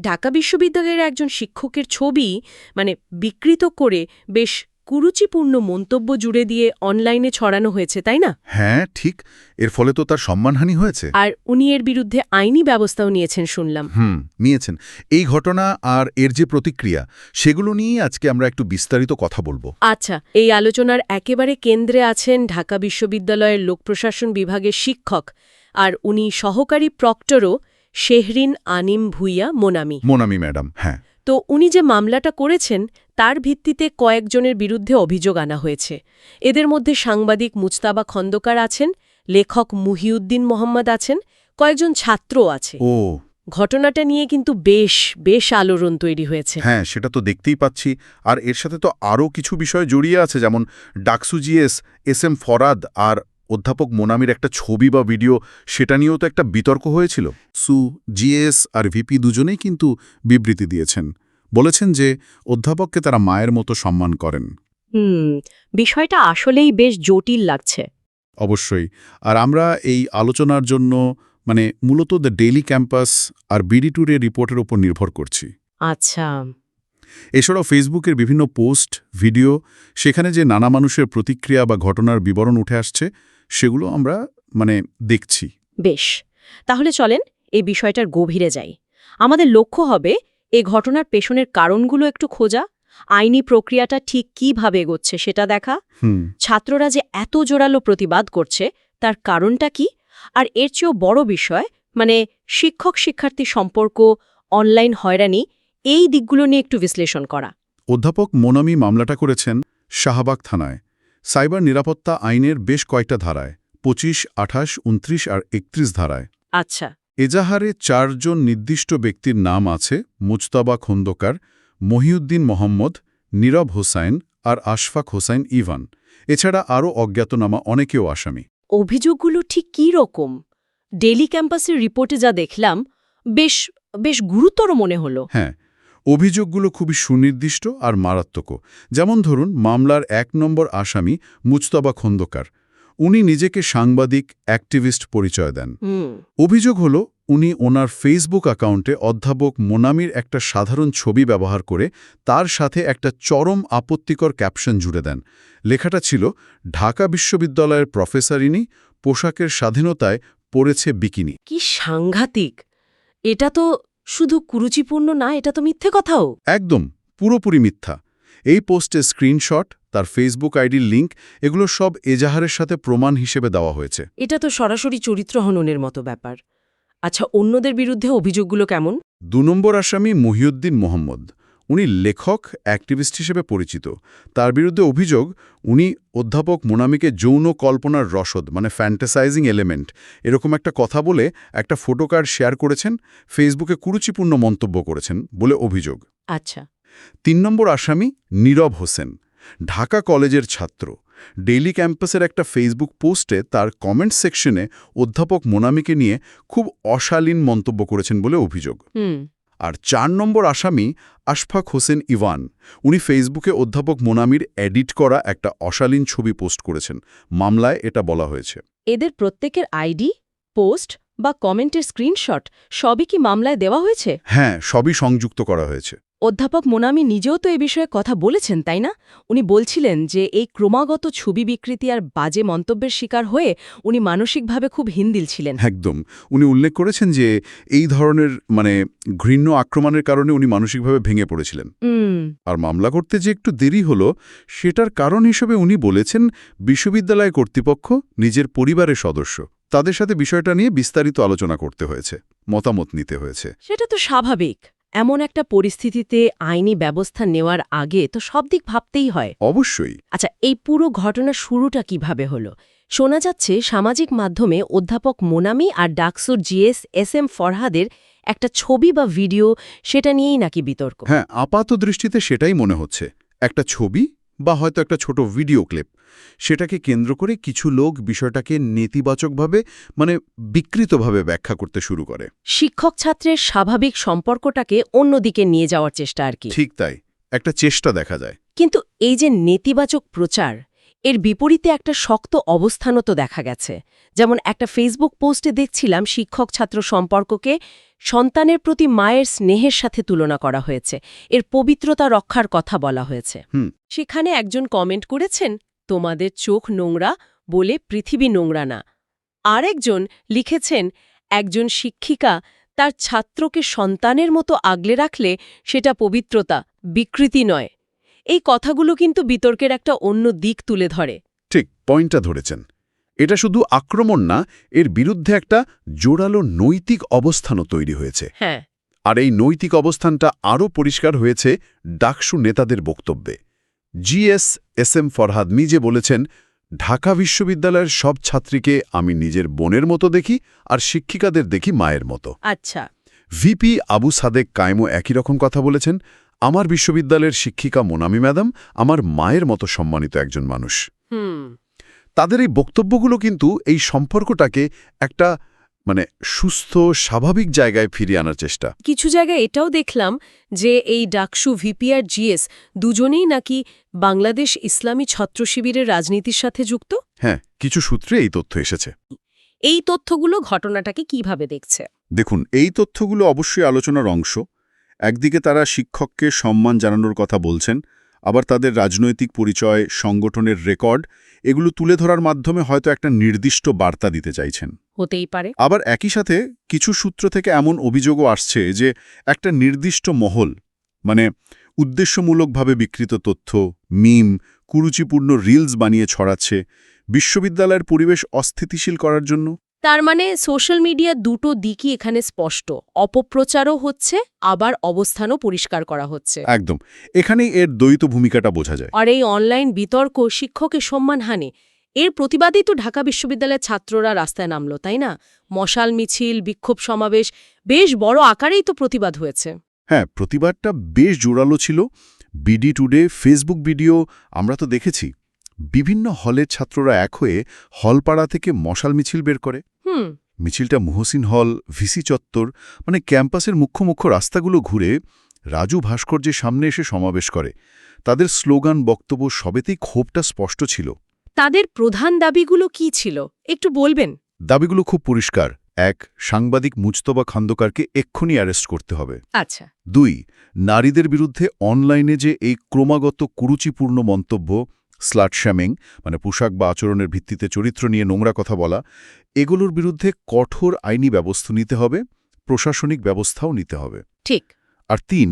ঢাকা বিশ্ববিদ্যালয়ের একজন শিক্ষকের ছবি মানে বিকৃত করে বেশ কুরুচিপূর্ণ মন্তব্য জুড়ে দিয়ে অনলাইনে ছড়ানো হয়েছে তাই না? হ্যাঁ ঠিক। এর ফলে তো তার সম্মানহানি হয়েছে। আর উনি এর বিরুদ্ধে আইনি ব্যবস্থাও নিয়েছেন শুনলাম। হুম নিয়েছেন। এই ঘটনা আর এর যে প্রতিক্রিয়া সেগুলো নিয়েই আজকে আমরা একটু বিস্তারিত কথা বলব। আচ্ছা এই আলোচনার একেবারে কেন্দ্রে আছেন ঢাকা বিশ্ববিদ্যালয়ের লোকপ্রশাসন বিভাগের শিক্ষক আর উনি সহকারী প্রক্টরও শেহরিন আনিম ভুইয়া মোনামি। মোনামি ম্যাডাম হ্যাঁ। তো উনি যে মামলাটা করেছেন তার ভিত্তিতে কয়েকজনের বিরুদ্ধে অভিযোগ আনা হয়েছে। এদের মধ্যে সাংবাদিক মুজতাবা খন্দকার আছেন লেখক মুহিউদ্দিন মোহাম্মদ আছেন কয়েকজন ছাত্রও আছে। ও। ঘটনাটা নিয়ে কিন্তু বেশ বেশ আলোড়ন তৈরি হয়েছে। হ্যাঁ সেটা তো দেখতেই পাচ্ছি। আর এর সাথে তো আরও কিছু বিষয় জড়িয়ে আছে যেমন DUCSU GS S M Farhad আর অধ্যাপক মোনামির একটা ছবি বা ভিডিও সেটা নিয়েও তো একটা বিতর্ক হয়েছিল। সু জিএস আর ভিপি দুজনেই কিন্তু বিবৃতি দিয়েছেন। বলেছেন যে অধ্যাপককে তারা মায়ের মতো সম্মান করেন। হুম বিষয়টা আসলেই বেশ জটিল লাগছে। অবশ্যই। আর আমরা এই আলোচনার জন্য মানে মূলত দ্য ডেইলি ক্যাম্পাস আর বিডি ট্যুরের রিপোর্টের ওপর নির্ভর করছি। আচ্ছা। এছাড়াও ফেসবুকের বিভিন্ন পোস্ট ভিডিও সেখানে যে নানা মানুষের প্রতিক্রিয়া বা ঘটনার বিবরণ উঠে আসছে সেগুলো আমরা মানে দেখছি। বেশ। তাহলে চলেন এই বিষয়টার গভীরে যাই। আমাদের লক্ষ্য হবে এ ঘটনার পেছনের কারণগুলো একটু খোঁজা আইনি প্রক্রিয়াটা ঠিক কীভাবে এগোচ্ছে সেটা দেখা ছাত্ররা যে এত জোরালো প্রতিবাদ করছে তার কারণটা কি আর এর চেয়েও বড় বিষয় মানে শিক্ষক শিক্ষার্থী সম্পর্ক অনলাইন হয়রানি এই দিকগুলো নিয়ে একটু বিশ্লেষণ করা। অধ্যাপক মোনামি মামলাটা করেছেন শাহবাগ থানায়। সাইবার নিরাপত্তা আইনের বেশ কয়েকটা ধারায় পঁচিশ আঠাশ উনত্রিশ আর একত্রিশ ধারায়। আচ্ছা। এজাহারে চারজন নির্দিষ্ট ব্যক্তির নাম আছে মুজতাবা খন্দকার মহিউদ্দিন মোহাম্মদ নীরব হোসাইন আর আশফাক হোসাইন ইভান। এছাড়া আরও অজ্ঞাতনামা অনেকেও আসামি। অভিযোগগুলো ঠিক কী রকম? ডেলি ক্যাম্পাসের রিপোর্টে যা দেখলাম বেশ বেশ গুরুতর মনে হলো। হ্যাঁ অভিযোগগুলো খুবই সুনির্দিষ্ট আর মারাত্মকও যেমন ধরুন মামলার এক নম্বর আসামি মুজতবা খন্দকার। উনি নিজেকে সাংবাদিক অ্যাক্টিভিস্ট পরিচয় দেন। অভিযোগ হল উনি ওনার ফেসবুক অ্যাকাউন্টে অধ্যাপক মোনামির একটা সাধারণ ছবি ব্যবহার করে তার সাথে একটা চরম আপত্তিকর ক্যাপশন জুড়ে দেন। লেখাটা ছিল ঢাকা বিশ্ববিদ্যালয়ের প্রফেসর প্রফেসরিনী পোশাকের স্বাধীনতায় পড়েছে বিকিনি। কি সাংঘাতিক! এটা তো শুধু কুরুচিপূর্ণ না এটা তো মিথ্যে কথাও। একদম পুরোপুরি মিথ্যা। এই পোস্টে স্ক্রিনশট তার ফেসবুক আইডির লিঙ্ক এগুলো সব এজাহারের সাথে প্রমাণ হিসেবে দেওয়া হয়েছে। এটা তো সরাসরি চরিত্র হননের মতো ব্যাপার। আচ্ছা অন্যদের বিরুদ্ধে অভিযোগগুলো কেমন? দু নম্বর আসামি মহিউদ্দিন মোহাম্মদ। উনি লেখক অ্যাক্টিভিস্ট হিসেবে পরিচিত। তার বিরুদ্ধে অভিযোগ উনি অধ্যাপক মোনামিকে যৌন কল্পনার রসদ মানে ফ্যান্টাসাইজিং এলিমেন্ট এরকম একটা কথা বলে একটা ফটোকার্ড শেয়ার করেছেন ফেসবুকে কুরুচিপূর্ণ মন্তব্য করেছেন বলে অভিযোগ। আচ্ছা। তিন নম্বর আসামি নীরব হোসেন ঢাকা কলেজের ছাত্র। ডেইলি ক্যাম্পাসের একটা ফেসবুক পোস্টে তার কমেন্ট সেকশনে অধ্যাপক মোনামিকে নিয়ে খুব অশালীন মন্তব্য করেছেন বলে অভিযোগ। হুম। আর চার নম্বর আসামি আশফাক হোসেন ইভান। উনি ফেসবুকে অধ্যাপক মোনামির এডিট করা একটা অশালীন ছবি পোস্ট করেছেন। মামলায় এটা বলা হয়েছে। এদের প্রত্যেকের আইডি পোস্ট বা কমেন্টের স্ক্রিনশট সবই কি মামলায় দেওয়া হয়েছে? হ্যাঁ সবই সংযুক্ত করা হয়েছে। অধ্যাপক মোনামি নিজেও তো এ বিষয়ে কথা বলেছেন তাই না? উনি বলছিলেন যে এই ক্রমাগত ছবি বিকৃতি আর বাজে মন্তব্যের শিকার হয়ে উনি মানসিকভাবে খুব হিন্দিল ছিলেন। একদম। উনি উল্লেখ করেছেন যে এই ধরনের মানে ঘৃণ্য আক্রমণের কারণে উনি মানসিকভাবে ভেঙে পড়েছিলেন। আর মামলা করতে যে একটু দেরি হলো সেটার কারণ হিসেবে উনি বলেছেন বিশ্ববিদ্যালয় কর্তৃপক্ষ নিজের পরিবারের সদস্য তাদের সাথে বিষয়টা নিয়ে বিস্তারিত আলোচনা করতে হয়েছে মতামত নিতে হয়েছে। সেটা তো স্বাভাবিক। এমন একটা পরিস্থিতিতে আইনি ব্যবস্থা নেওয়ার আগে তো সব দিক ভাবতেই হয়। অবশ্যই। আচ্ছা এই পুরো ঘটনা শুরুটা কীভাবে হলো? শোনা যাচ্ছে সামাজিক মাধ্যমে অধ্যাপক মোনামি আর ডাকসুর জিএস এস এম ফরহাদের একটা ছবি বা ভিডিও সেটা নিয়েই নাকি বিতর্ক। হ্যাঁ আপাত দৃষ্টিতে সেটাই মনে হচ্ছে। একটা ছবি বা হয়তো একটা ছোট ভিডিও ক্লিপ। সেটাকে কেন্দ্র করে কিছু লোক বিষয়টাকে নেতিবাচকভাবে মানে বিকৃতভাবে ব্যাখ্যা করতে শুরু করে। শিক্ষক ছাত্রের স্বাভাবিক সম্পর্কটাকে অন্যদিকে নিয়ে যাওয়ার চেষ্টা আর কি। ঠিক তাই একটা চেষ্টা দেখা যায়। কিন্তু এই যে নেতিবাচক প্রচার এর বিপরীতে একটা শক্ত অবস্থানও তো দেখা গেছে। যেমন একটা ফেসবুক পোস্টে দেখছিলাম শিক্ষক ছাত্র সম্পর্ককে সন্তানের প্রতি মায়ের স্নেহের সাথে তুলনা করা হয়েছে। এর পবিত্রতা রক্ষার কথা বলা হয়েছে। হুম। সেখানে একজন কমেন্ট করেছেন তোমাদের চোখ নোংরা বলে পৃথিবী নোংরা না। আরেকজন লিখেছেন একজন শিক্ষিকা তার ছাত্রকে সন্তানের মতো আগলে রাখলে সেটা পবিত্রতা বিকৃতি নয়। এই কথাগুলো কিন্তু বিতর্কের একটা অন্য দিক তুলে ধরে। ঠিক পয়েন্টটা ধরেছেন। এটা শুধু আক্রমণ না এর বিরুদ্ধে একটা জোরালো নৈতিক অবস্থানও তৈরি হয়েছে। হ্যাঁ। আর এই নৈতিক অবস্থানটা আরও পরিষ্কার হয়েছে ডাকসু নেতাদের বক্তব্যে। জিএস এস এম ফরহাদ নিজে বলেছেন ঢাকা বিশ্ববিদ্যালয়ের সব ছাত্রীকে আমি নিজের বোনের মতো দেখি আর শিক্ষিকাদের দেখি মায়ের মতো। আচ্ছা। ভিপি আবু সাদেক কায়েমও একই রকম কথা বলেছেন আমার বিশ্ববিদ্যালয়ের শিক্ষিকা মোনামি ম্যাডাম আমার মায়ের মতো সম্মানিত একজন মানুষ। তাদের এই বক্তব্যগুলো কিন্তু এই সম্পর্কটাকে একটা মানে সুস্থ স্বাভাবিক জায়গায় ফিরিয়ে আনার চেষ্টা। কিছু জায়গায় এটাও দেখলাম যে এই ডাকসু ভিপি আর জিএস দুজনেই নাকি বাংলাদেশ ইসলামী ছাত্র শিবিরের রাজনীতির সাথে যুক্ত? হ্যাঁ কিছু সূত্রে এই তথ্য এসেছে। এই তথ্যগুলো ঘটনাটাকে কীভাবে দেখছে? দেখুন এই তথ্যগুলো অবশ্যই আলোচনার অংশ। একদিকে তারা শিক্ষককে সম্মান জানানোর কথা বলছেন আবার তাদের রাজনৈতিক পরিচয় সংগঠনের রেকর্ড এগুলো তুলে ধরার মাধ্যমে হয়তো একটা নির্দিষ্ট বার্তা দিতে চাইছেন। হতেই পারে। আবার একই সাথে কিছু সূত্র থেকে এমন অভিযোগও আসছে যে একটা নির্দিষ্ট মহল মানে উদ্দেশ্যমূলকভাবে বিকৃত তথ্য মিম কুরুচিপূর্ণ রিলস বানিয়ে ছড়াচ্ছে বিশ্ববিদ্যালয়ের পরিবেশ অস্থিতিশীল করার জন্য। তার মানে সোশ্যাল মিডিয়া দুটো দিকই এখানে স্পষ্ট। অপপ্রচারও হচ্ছে আবার অবস্থানও পরিষ্কার করা হচ্ছে। একদম। এখানেই এর দ্বৈত ভূমিকাটা বোঝা যায়। আর এই অনলাইন বিতর্ক শিক্ষকের সম্মানহানি এর প্রতিবাদেই তো ঢাকা বিশ্ববিদ্যালয়ের ছাত্ররা রাস্তায় নামল তাই না? মশাল মিছিল বিক্ষোভ সমাবেশ বেশ বড় আকারেই তো প্রতিবাদ হয়েছে। হ্যাঁ প্রতিবাদটা বেশ জোরালো ছিল। বিডি টুডে ফেসবুক ভিডিও আমরা তো দেখেছি। বিভিন্ন হলের ছাত্ররা এক হয়ে হলপাড়া থেকে মশাল মিছিল বের করে। হুম। মিছিলটা মহসিন হল ভিসি চত্বর মানে ক্যাম্পাসের মুখ্য মুখ্য রাস্তাগুলো ঘুরে রাজু ভাস্কর্যের সামনে এসে সমাবেশ করে। তাদের স্লোগান বক্তব্য সবেতেই ক্ষোভটা স্পষ্ট ছিল। তাদের প্রধান দাবিগুলো কি ছিল? একটু বলবেন। দাবিগুলো খুব পরিষ্কার। এক সাংবাদিক মুজতবা খন্দকারকে এক্ষুনি অ্যারেস্ট করতে হবে। আচ্ছা। দুই নারীদের বিরুদ্ধে অনলাইনে যে এই ক্রমাগত কুরুচিপূর্ণ মন্তব্য স্লাট শ্যামিং মানে পোশাক বা আচরণের ভিত্তিতে চরিত্র নিয়ে নোংরা কথা বলা এগুলোর বিরুদ্ধে কঠোর আইনি ব্যবস্থা নিতে হবে প্রশাসনিক ব্যবস্থাও নিতে হবে। ঠিক। আর তিন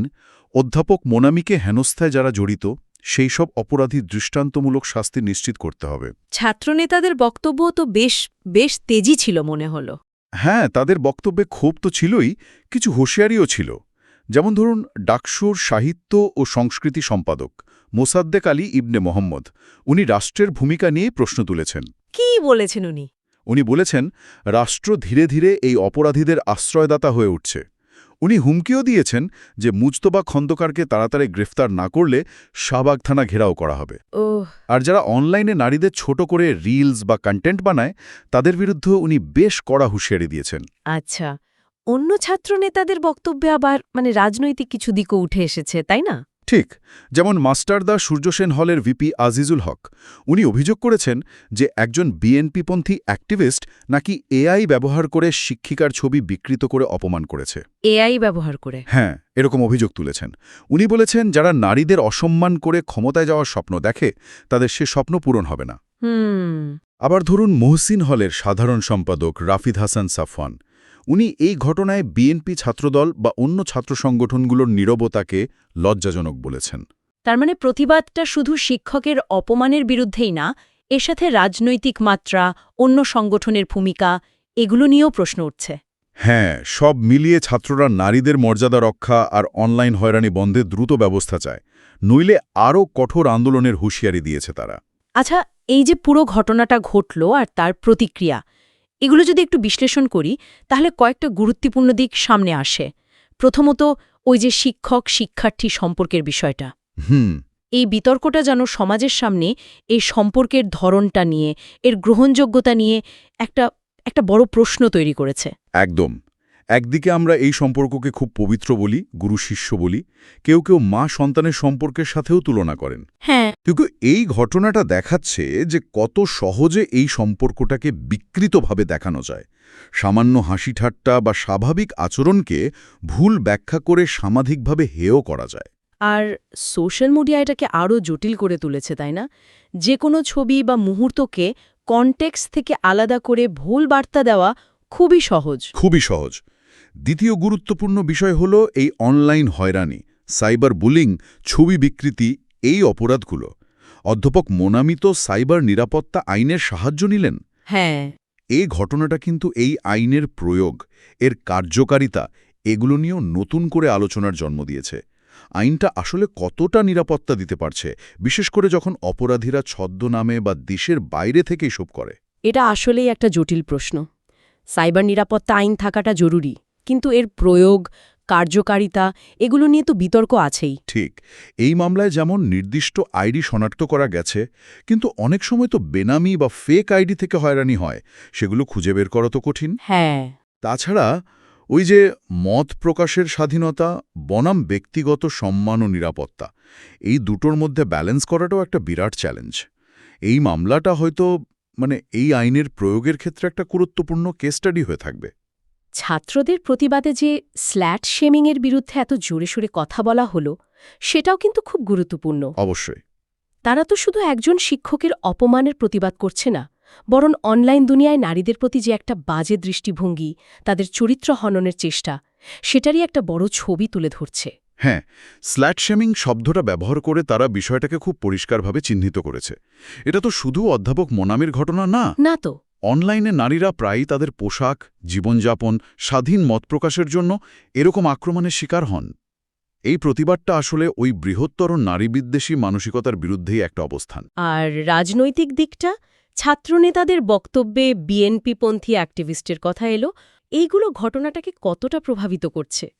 অধ্যাপক মোনামিকে হেনস্থায় যারা জড়িত সেই সব অপরাধী দৃষ্টান্তমূলক শাস্তি নিশ্চিত করতে হবে। ছাত্রনেতাদের বক্তব্য তো বেশ বেশ তেজি ছিল মনে হলো। হ্যাঁ তাদের বক্তব্যে ক্ষোভ তো ছিলই কিছু হুঁশিয়ারিও ছিল। যেমন ধরুন ডাকসুর সাহিত্য ও সংস্কৃতি সম্পাদক। মোসাদ্দেক আলী ইবনে মোহাম্মদ। উনি রাষ্ট্রের ভূমিকা নিয়ে প্রশ্ন তুলেছেন। কি বলেছেন উনি? উনি বলেছেন রাষ্ট্র ধীরে ধীরে এই অপরাধীদের আশ্রয়দাতা হয়ে উঠছে। উনি হুমকিও দিয়েছেন যে মুজতবা খন্দকারকে তাড়াতাড়ি গ্রেফতার না করলে শাহবাগ থানা ঘেরাও করা হবে। ও আর যারা অনলাইনে নারীদের ছোট করে রিলস বা কন্টেন্ট বানায় তাদের বিরুদ্ধে উনি বেশ কড়া হুঁশিয়ারি দিয়েছেন। আচ্ছা অন্য ছাত্র নেতাদের বক্তব্যে আবার মানে রাজনৈতিক কিছু দিকও উঠে এসেছে তাই না? ঠিক যেমন মাস্টারদা সূর্যসেন হলের ভিপি আজিজুল হক। উনি অভিযোগ করেছেন যে একজন বিএনপিপন্থী অ্যাক্টিভিস্ট নাকি এআই ব্যবহার করে শিক্ষিকার ছবি বিকৃত করে অপমান করেছে। এআই ব্যবহার করে? হ্যাঁ এরকম অভিযোগ তুলেছেন। উনি বলেছেন যারা নারীদের অসম্মান করে ক্ষমতায় যাওয়ার স্বপ্ন দেখে তাদের সে স্বপ্ন পূরণ হবে না। আবার ধরুন মোহসিন হলের সাধারণ সম্পাদক রাফিদ হাসান সাফওয়ান। উনি এই ঘটনায় বিএনপি ছাত্রদল বা অন্য ছাত্র সংগঠনগুলোর নীরবতাকে লজ্জাজনক বলেছেন। তার মানে প্রতিবাদটা শুধু শিক্ষকের অপমানের বিরুদ্ধেই না এর সাথে রাজনৈতিক মাত্রা অন্য সংগঠনের ভূমিকা এগুলো নিয়েও প্রশ্ন উঠছে। হ্যাঁ সব মিলিয়ে ছাত্ররা নারীদের মর্যাদা রক্ষা আর অনলাইন হয়রানি বন্ধে দ্রুত ব্যবস্থা চায়। নইলে আরও কঠোর আন্দোলনের হুঁশিয়ারি দিয়েছে তারা। আচ্ছা এই যে পুরো ঘটনাটা ঘটল আর তার প্রতিক্রিয়া এগুলো যদি একটু বিশ্লেষণ করি তাহলে কয়েকটা গুরুত্বপূর্ণ দিক সামনে আসে। প্রথমত ওই যে শিক্ষক শিক্ষার্থী সম্পর্কের বিষয়টা। হুম। এই বিতর্কটা যেন সমাজের সামনে এই সম্পর্কের ধরনটা নিয়ে এর গ্রহণযোগ্যতা নিয়ে একটা একটা বড় প্রশ্ন তৈরি করেছে। একদম। একদিকে আমরা এই সম্পর্ককে খুব পবিত্র বলি গুরু শিষ্য বলি কেউ কেউ মা সন্তানের সম্পর্কের সাথেও তুলনা করেন। হ্যাঁ কিন্তু এই ঘটনাটা দেখাচ্ছে যে কত সহজে এই সম্পর্কটাকে বিকৃতভাবে দেখানো যায়। সামান্য হাসি ঠাট্টা বা স্বাভাবিক আচরণকে ভুল ব্যাখ্যা করে সামাধিকভাবে হেয় করা যায়। আর সোশ্যাল মিডিয়া এটাকে আরও জটিল করে তুলেছে তাই না? যে কোনো ছবি বা মুহূর্তকে কনটেক্স থেকে আলাদা করে ভুল বার্তা দেওয়া খুবই সহজ। খুবই সহজ। দ্বিতীয় গুরুত্বপূর্ণ বিষয় হল এই অনলাইন হয়রানি সাইবার বুলিং ছবি বিকৃতি এই অপরাধগুলো। অধ্যাপক মোনামিত সাইবার নিরাপত্তা আইনের সাহায্য নিলেন। হ্যাঁ। এই ঘটনাটা কিন্তু এই আইনের প্রয়োগ এর কার্যকারিতা এগুলো নিয়েও নতুন করে আলোচনার জন্ম দিয়েছে। আইনটা আসলে কতটা নিরাপত্তা দিতে পারছে বিশেষ করে যখন অপরাধীরা ছদ্মনামে বা দেশের বাইরে থেকে এসব করে। এটা আসলেই একটা জটিল প্রশ্ন। সাইবার নিরাপত্তা আইন থাকাটা জরুরি কিন্তু এর প্রয়োগ কার্যকারিতা এগুলো নিয়ে তো বিতর্ক আছেই। ঠিক এই মামলায় যেমন নির্দিষ্ট আইডি শনাক্ত করা গেছে কিন্তু অনেক সময় তো বেনামি বা ফেক আইডি থেকে হয়রানি হয় সেগুলো খুঁজে বের করা তো কঠিন। হ্যাঁ। তাছাড়া ওই যে মত প্রকাশের স্বাধীনতা বনাম ব্যক্তিগত সম্মান ও নিরাপত্তা এই দুটোর মধ্যে ব্যালেন্স করাটাও একটা বিরাট চ্যালেঞ্জ এই মামলাটা হয়তো মানে এই আইনের প্রয়োগের ক্ষেত্রে একটা গুরুত্বপূর্ণ কেস স্টাডি হয়ে থাকবে। ছাত্রদের প্রতিবাদে যে স্ল্যাট শেমিংয়ের বিরুদ্ধে এত জোরে সোরে কথা বলা হলো সেটাও কিন্তু খুব গুরুত্বপূর্ণ। অবশ্যই। তারা তো শুধু একজন শিক্ষকের অপমানের প্রতিবাদ করছে না বরং অনলাইন দুনিয়ায় নারীদের প্রতি যে একটা বাজে দৃষ্টিভঙ্গি তাদের চরিত্র হননের চেষ্টা সেটারই একটা বড় ছবি তুলে ধরছে। হ্যাঁ স্ল্যাট শেমিং শব্দটা ব্যবহার করে তারা বিষয়টাকে খুব পরিষ্কারভাবে চিহ্নিত করেছে। এটা তো শুধু অধ্যাপক মোনামের ঘটনা না। না তো। অনলাইনে নারীরা প্রায়ই তাদের পোশাক জীবনযাপন স্বাধীন মত প্রকাশের জন্য এরকম আক্রমণের শিকার হন। এই প্রতিবাদটা আসলে ওই বৃহত্তর নারীবিদ্বেষী মানসিকতার বিরুদ্ধেই একটা অবস্থান। আর রাজনৈতিক দিকটা? ছাত্রনেতাদের বক্তব্যে বিএনপিপন্থী অ্যাক্টিভিস্টের কথা এলো। এইগুলো ঘটনাটাকে কতটা প্রভাবিত করছে?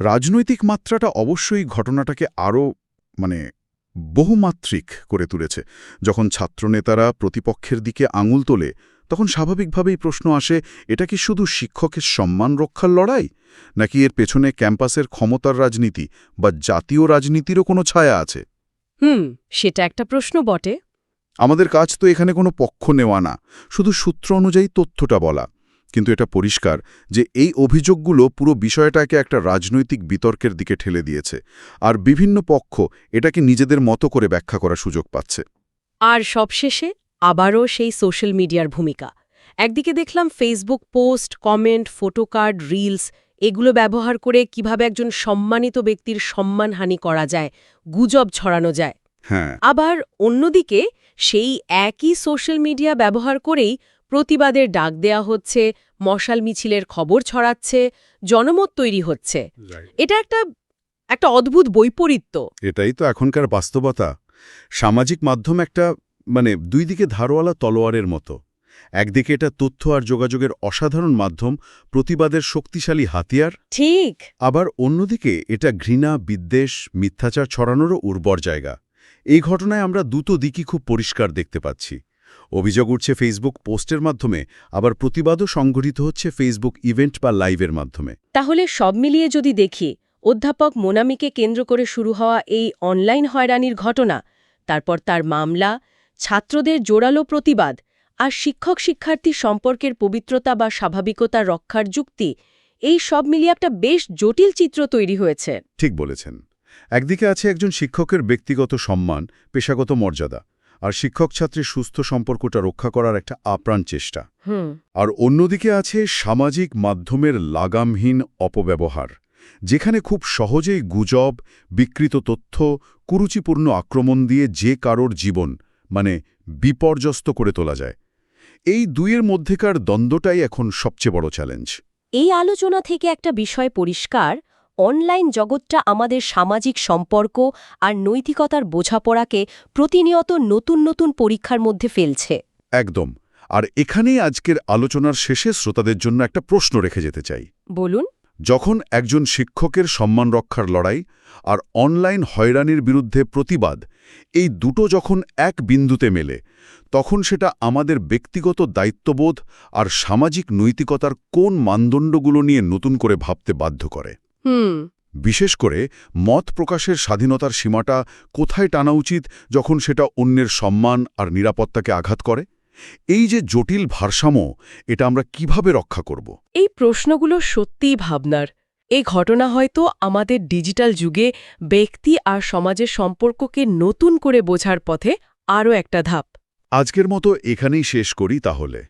রাজনৈতিক মাত্রাটা অবশ্যই ঘটনাটাকে আরও মানে বহুমাত্রিক করে তুলেছে। যখন ছাত্রনেতারা প্রতিপক্ষের দিকে আঙুল তোলে তখন স্বাভাবিকভাবেই প্রশ্ন আসে এটা কি শুধু শিক্ষকের সম্মান রক্ষার লড়াই? নাকি এর পেছনে ক্যাম্পাসের ক্ষমতার রাজনীতি বা জাতীয় রাজনীতিরও কোনো ছায়া আছে? হুম সেটা একটা প্রশ্ন বটে। আমাদের কাজ তো এখানে কোনো পক্ষ নেওয়া না শুধু সূত্র অনুযায়ী তথ্যটা বলা। কিন্তু এটা পরিষ্কার যে এই অভিযোগগুলো পুরো বিষয়টাকে একটা রাজনৈতিক বিতর্কের দিকে ঠেলে দিয়েছে। আর বিভিন্ন পক্ষ এটাকে নিজেদের মতো করে ব্যাখ্যা করার সুযোগ পাচ্ছে। আর সবশেষে আবারও সেই সোশ্যাল মিডিয়ার ভূমিকা। একদিকে দেখলাম Facebook post comment photocard reels এগুলো ব্যবহার করে কীভাবে একজন সম্মানিত ব্যক্তির সম্মানহানি করা যায় গুজব ছড়ানো যায়। হ্যাঁ। আবার অন্যদিকে সেই একই সোশ্যাল মিডিয়া ব্যবহার করেই প্রতিবাদের ডাক দেয়া হচ্ছে মশাল মিছিলের খবর ছড়াচ্ছে জনমত তৈরি হচ্ছে। এটা একটা একটা অদ্ভুত বৈপরীত্য। এটাই তো এখনকার বাস্তবতা। সামাজিক মাধ্যম একটা মানে দুই দিকে ধারওয়ালা তলোয়ারের মতো। একদিকে এটা তথ্য আর যোগাযোগের অসাধারণ মাধ্যম প্রতিবাদের শক্তিশালী হাতিয়ার। ঠিক। আবার অন্যদিকে এটা ঘৃণা বিদ্বেষ মিথ্যাচার ছড়ানোরও উর্বর জায়গা। এই ঘটনায় আমরা দুটো দিকই খুব পরিষ্কার দেখতে পাচ্ছি। অভিযোগ উঠছে ফেসবুক পোস্টের মাধ্যমে আবার প্রতিবাদও সংঘটিত হচ্ছে ফেসবুক ইভেন্ট বা লাইভের মাধ্যমে। তাহলে সব মিলিয়ে যদি দেখি অধ্যাপক মোনামিকে কেন্দ্র করে শুরু হওয়া এই অনলাইন হয়রানির ঘটনা তারপর তার মামলা ছাত্রদের জোরালো প্রতিবাদ আর শিক্ষক শিক্ষার্থী সম্পর্কের পবিত্রতা বা স্বাভাবিকতা রক্ষার যুক্তি এই সব মিলিয়ে একটা বেশ জটিল চিত্র তৈরি হয়েছে। ঠিক বলেছেন। একদিকে আছে একজন শিক্ষকের ব্যক্তিগত সম্মান পেশাগত মর্যাদা আর শিক্ষক-ছাত্রীর সুস্থ সম্পর্কটা রক্ষা করার একটা আপ্রাণ চেষ্টা। আর অন্যদিকে আছে সামাজিক মাধ্যমের লাগামহীন অপব্যবহার যেখানে খুব সহজেই গুজব বিকৃত তথ্য কুরুচিপূর্ণ আক্রমণ দিয়ে যে কারোর জীবন মানে বিপর্যস্ত করে তোলা যায়। এই দুইয়ের মধ্যেকার দ্বন্দ্বটাই এখন সবচেয়ে বড় চ্যালেঞ্জ এই আলোচনা থেকে একটা বিষয় পরিষ্কার অনলাইন জগৎটা আমাদের সামাজিক সম্পর্ক আর নৈতিকতার বোঝাপড়াকে প্রতিনিয়ত নতুন নতুন পরীক্ষার মধ্যে ফেলছে। একদম। আর এখানেই আজকের আলোচনার শেষে শ্রোতাদের জন্য একটা প্রশ্ন রেখে যেতে চাই। বলুন। যখন একজন শিক্ষকের সম্মান রক্ষার লড়াই আর অনলাইন হয়রানির বিরুদ্ধে প্রতিবাদ এই দুটো যখন এক বিন্দুতে মেলে তখন সেটা আমাদের ব্যক্তিগত দায়িত্ববোধ আর সামাজিক নৈতিকতার কোন মানদণ্ডগুলো নিয়ে নতুন করে ভাবতে বাধ্য করে। বিশেষ করে মত প্রকাশের স্বাধীনতার সীমাটা কোথায় টানা উচিত যখন সেটা অন্যের সম্মান আর নিরাপত্তাকে আঘাত করে? এই যে জটিল ভারসাম্য এটা আমরা কীভাবে রক্ষা করব? এই প্রশ্নগুলো সত্যিই ভাবনার। এই ঘটনা হয়তো আমাদের ডিজিটাল যুগে ব্যক্তি আর সমাজের সম্পর্ককে নতুন করে বোঝার পথে আরও একটা ধাপ। আজকের মতো এখানেই শেষ করি তাহলে।